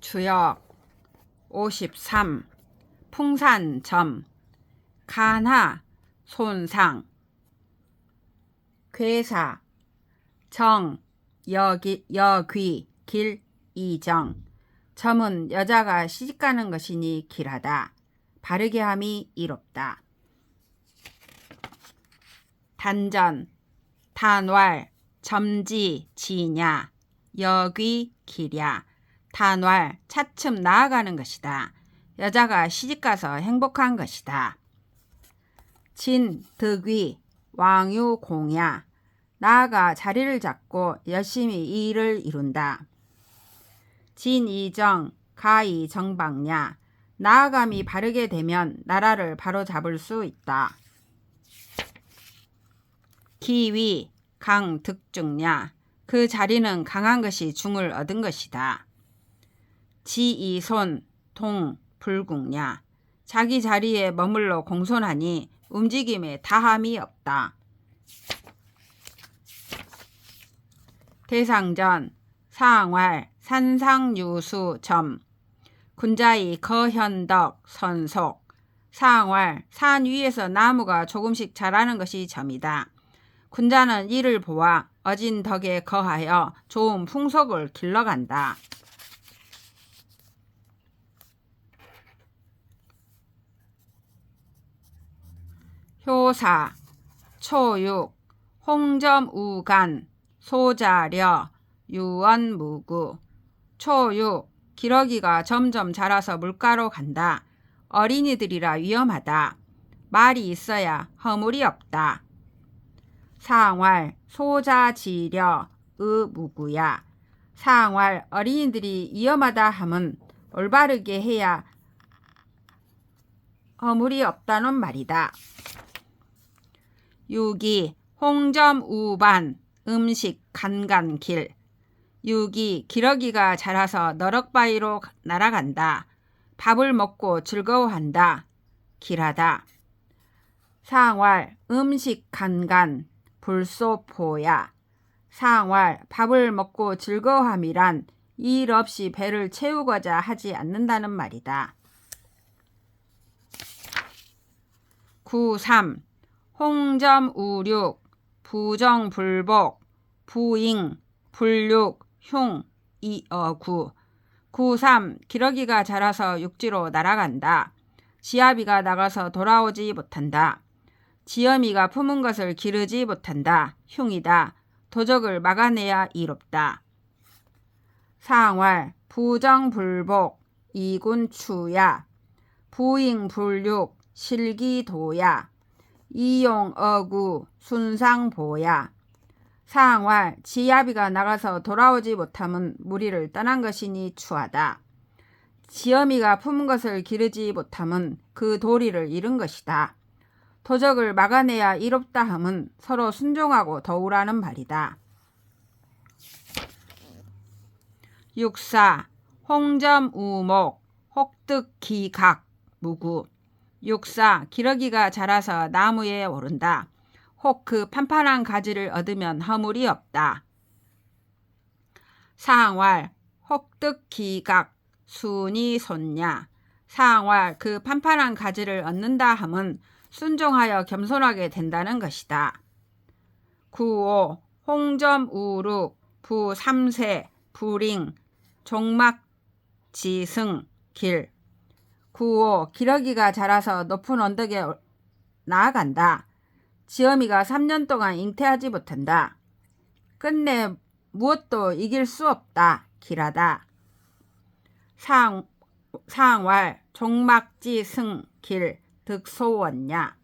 주역 53 풍산점 간하 손상 괴사 정 여기 여귀 길 이정. 점은 여자가 시집가는 것이니 길하다. 바르게 함이 이롭다. 단전 단왈 점지 지냐 여귀 길야 단왈 차츰 나아가는 것이다. 여자가 시집가서 행복한 것이다. 진, 득위, 왕유, 공야 나아가 자리를 잡고 열심히 이 일을 이룬다. 진, 이정, 가이, 정방야 나아감이 바르게 되면 나라를 바로 잡을 수 있다. 기위, 강, 득중야 그 자리는 강한 것이 중을 얻은 것이다. 지이손, 동, 불국냐 자기 자리에 머물러 공손하니 움직임에 다함이 없다. 대상전, 상활, 산상유수, 점 군자이, 거현덕, 선속 상활, 산 위에서 나무가 조금씩 자라는 것이 점이다. 군자는 이를 보아 어진 덕에 거하여 좋은 풍속을 길러간다. 효사, 초육, 홍점우간, 소자려, 유언무구, 초육, 기러기가 점점 자라서 물가로 간다. 어린이들이라 위험하다. 말이 있어야 허물이 없다. 상활, 소자지려, 의무구야. 상활, 어린이들이 위험하다 함은 올바르게 해야 허물이 없다는 말이다. 유기 홍점 우반 음식 간간길 유기 기러기가 자라서 너럭바위로 날아간다. 밥을 먹고 즐거워한다. 길하다. 상활 음식 간간 불소포야 상활 밥을 먹고 즐거워함이란 일 없이 배를 채우고자 하지 않는다는 말이다. 93 홍점 우륙, 부정불복, 부잉, 불육, 흉, 이어구. 93. 기러기가 자라서 육지로 날아간다. 지아비가 나가서 돌아오지 못한다. 지엄이가 품은 것을 기르지 못한다. 흉이다. 도적을 막아내야 이롭다. 상활, 부정불복, 이군추야, 부잉불육, 실기도야. 이용 어구 순상보야 상활 지아비가 나가서 돌아오지 못함은 무리를 떠난 것이니 추하다. 지엄이가 품은 것을 기르지 못함은 그 도리를 잃은 것이다. 도적을 막아내야 이롭다 함은 서로 순종하고 더우라는 말이다. 육사 홍점우목 혹득기각 무구 육사 기러기가 자라서 나무에 오른다. 혹 그 판판한 가지를 얻으면 허물이 없다. 상활 혹득기각 순이 손냐 상활 그 판판한 가지를 얻는다 함은 순종하여 겸손하게 된다는 것이다. 구오 홍점우룩 부삼세 불잉 종막지승 길 구호 기러기가 자라서 높은 언덕에 나아간다. 지엄이가 3년 동안 잉태하지 못한다. 끝내 무엇도 이길 수 없다. 길하다. 상, 상활, 종막지 승, 길, 득소원냐.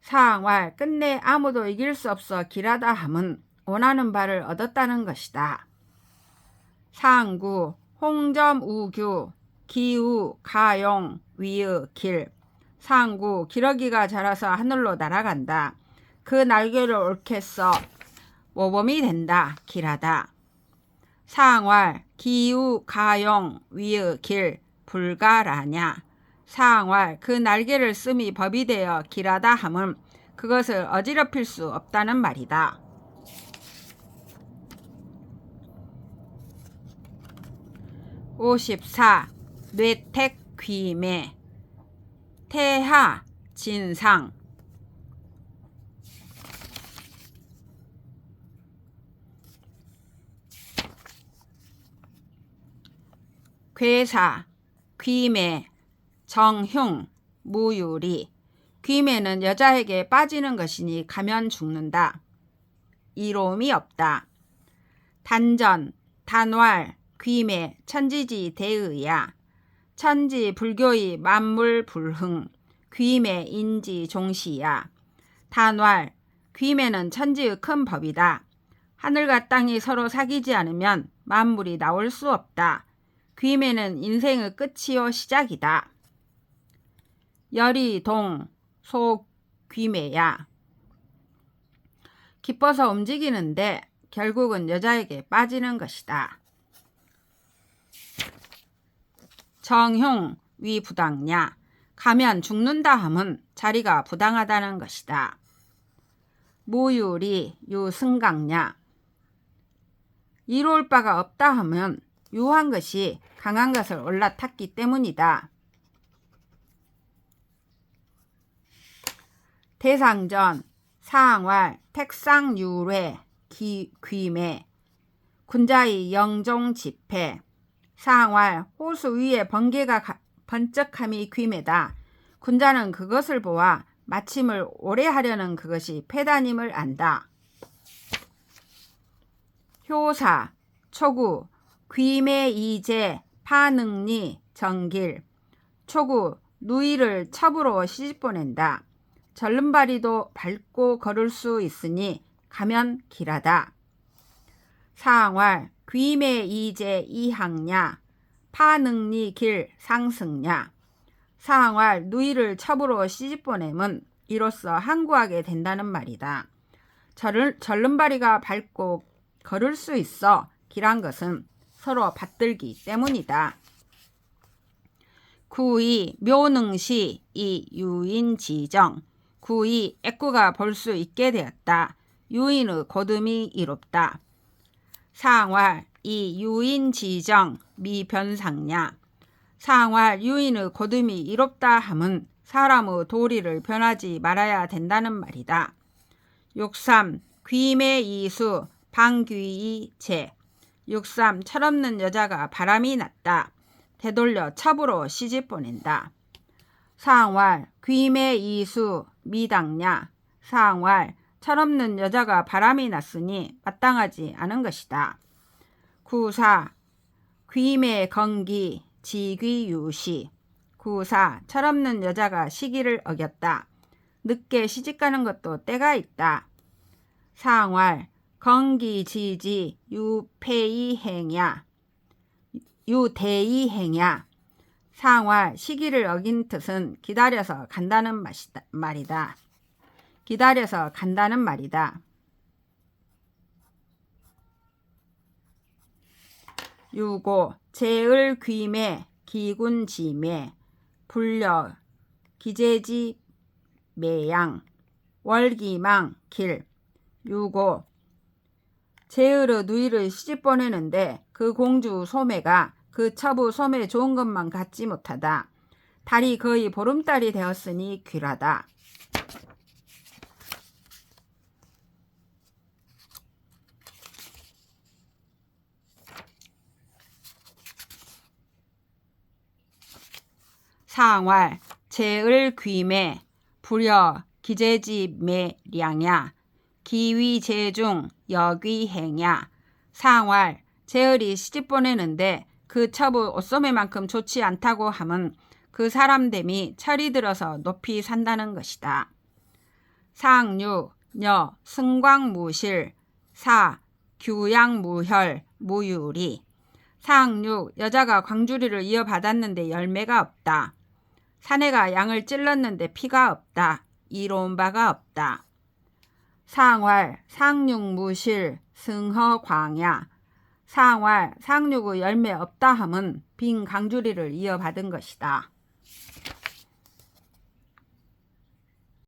상활, 끝내 아무도 이길 수 없어 길하다 함은 원하는 바를 얻었다는 것이다. 상구, 홍점우규, 기우, 가용, 위의, 길, 상구, 기러기가 자라서 하늘로 날아간다. 그 날개를 옳게 써 모범이 된다. 길하다. 상활, 기우, 가용, 위의, 길, 불가라냐. 상활, 그 날개를 씀이 법이 되어 길하다 함은 그것을 어지럽힐 수 없다는 말이다. 54. 뇌택 귀매 태하 진상 괴사 귀매 정흉 무유리 귀매는 여자에게 빠지는 것이니 가면 죽는다. 이로움이 없다. 단전, 단왈, 귀매, 천지지 대의야. 천지 불교의 만물 불흥, 귀매 인지 종시야. 단왈, 귀매는 천지의 큰 법이다. 하늘과 땅이 서로 사귀지 않으면 만물이 나올 수 없다. 귀매는 인생의 끝이요 시작이다. 열이 동, 소 귀매야. 기뻐서 움직이는데 결국은 여자에게 빠지는 것이다. 정흉 위 부당냐 가면 죽는다 함은 자리가 부당하다는 것이다. 무유리 유승강냐 이로울 바가 없다 하면 유한 것이 강한 것을 올라탔기 때문이다. 대상전, 사항왈, 택상유례, 기, 귀매, 군자의 영종 집회, 사항왈, 호수 위에 번개가 가, 번쩍함이 귀매다. 군자는 그것을 보아 마침을 오래 하려는 그것이 패단임을 안다. 효사, 초구, 귀매 이제, 파능리, 정길, 초구, 누이를 첩으로 시집 보낸다. 절름발이도 밟고 걸을 수 있으니 가면 길하다. 사항왈 귀매 이제 이항냐 파능리 길 상승냐 사항왈 누이를 첩으로 시집 보냄은 이로써 항구하게 된다는 말이다. 절을, 절름발이가 밟고 걸을 수 있어 길한 것은 서로 받들기 때문이다. 구이 묘능시 이 유인지정 구이 애꾸가 볼 수 있게 되었다. 유인의 고듬이 이롭다. 상활 이 유인 지정 미변상냐 상활 유인의 고듬이 이롭다 함은 사람의 도리를 변하지 말아야 된다는 말이다. 육삼 귀매 이수 방귀이 제 육삼 철없는 여자가 바람이 났다. 되돌려 첩으로 시집 보낸다. 상활 귀매 이수 미당냐 상활 철없는 여자가 바람이 났으니 마땅하지 않은 것이다. 구사 귀매 건기 지귀유시 구사 철없는 여자가 시기를 어겼다. 늦게 시집가는 것도 때가 있다. 상활 건기지지 유폐이 행야 유대이 행야 상활 시기를 어긴 뜻은 기다려서 간다는 말이다. 기다려서 간다는 말이다. 유고 제을 귀매 기군 지매 불려 기재지 매양 월기망 길 유고 제을의 누이를 시집 보내는데 그 공주 소매가 그 처부 소매 좋은 것만 갖지 못하다. 달이 거의 보름달이 되었으니 귀라다. 상활 제을 귀매 불여 기재지 매량야 기위 제중 여귀 행야 상활 제을이 시집 보내는데 그 처부 옷소매만큼 좋지 않다고 함은 그 사람됨이 철이 들어서 높이 산다는 것이다. 상류, 녀, 승광무실, 사, 규양무혈, 무유리. 상류, 여자가 광주리를 이어받았는데 열매가 없다. 사내가 양을 찔렀는데 피가 없다. 이로운 바가 없다. 상활, 상육무실, 승허광야. 상활, 상류의 열매 없다 함은 빈 강주리를 이어받은 것이다.